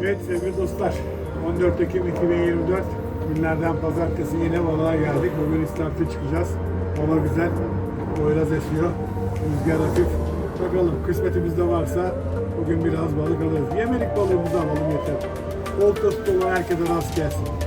Evet sevgili dostlar, 14 Ekim 2024 günlerden pazartesi yine balığa geldik. Bugün istirahatte çıkacağız. Hava güzel, boyraz esiyor, rüzgar hafif. Bakalım kısmetimizde varsa bugün biraz balık alırız. Yemelik balığımızı alalım yeter. Oltası dolu herkese rast gelsin.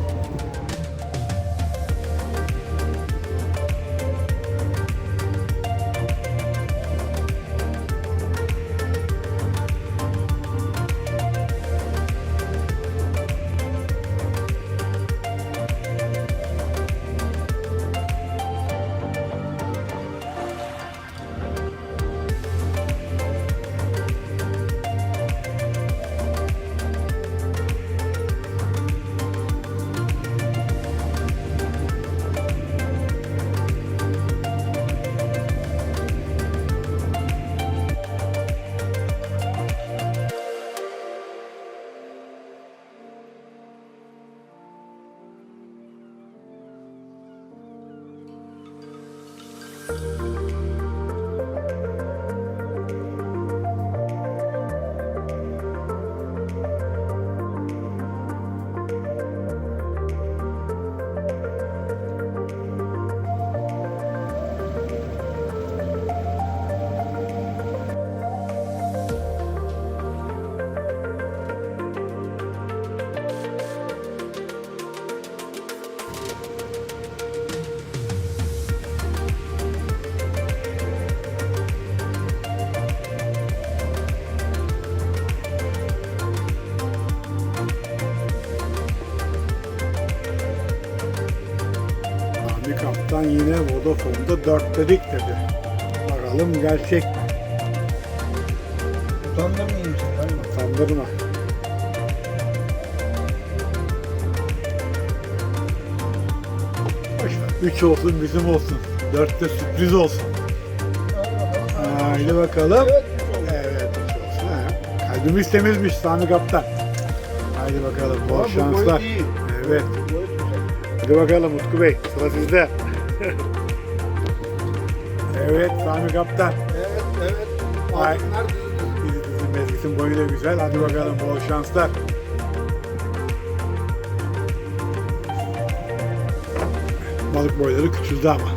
Kaptan yine Vodafone'da dörtledik dedi. Bakalım gerçek mi? Utandırmayayım seni. Aynen. Sandırma. Üç olsun bizim olsun. Dörtte sürpriz olsun. Haydi bakalım. Evet, üç oldu. Evet üç olsun. Ha. Kalbimiz temizmiş Sami Kaptan. Haydi bakalım. Bol şanslar. Evet. Hadi bakalım Utku Bey. Sıra sizde. evet Sami Kaptan. Evet, evet. Ay. Altınlar. Bizi dizin mezgisin boyu da güzel. Hadi bakalım bol şanslar. Balık boyları küçüldü ama.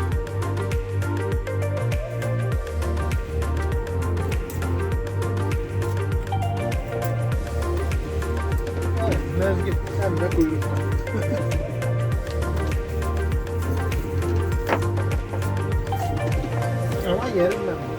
Mezgit hem de kuyruk. Ama yerim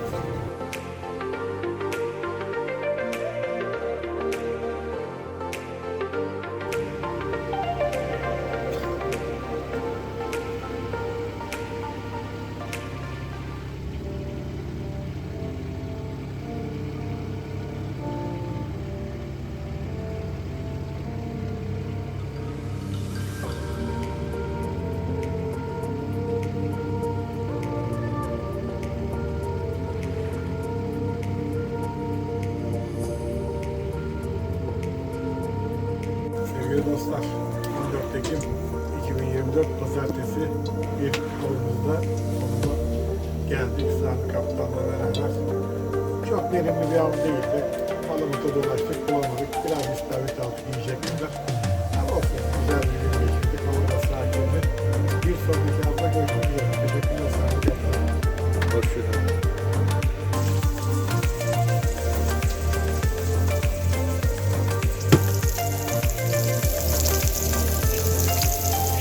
Sevgili dostlar, 14 Ekim 2024 Pazartesi bir avımızda sonuna geldik Sami Kaptan'la beraber. Çok verimli bir av değildi. Palamut'a dolaştık, bulamadık. Biraz istavrit aldık yiyecek kadar.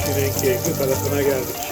Şirin keyifli tarafına geldik.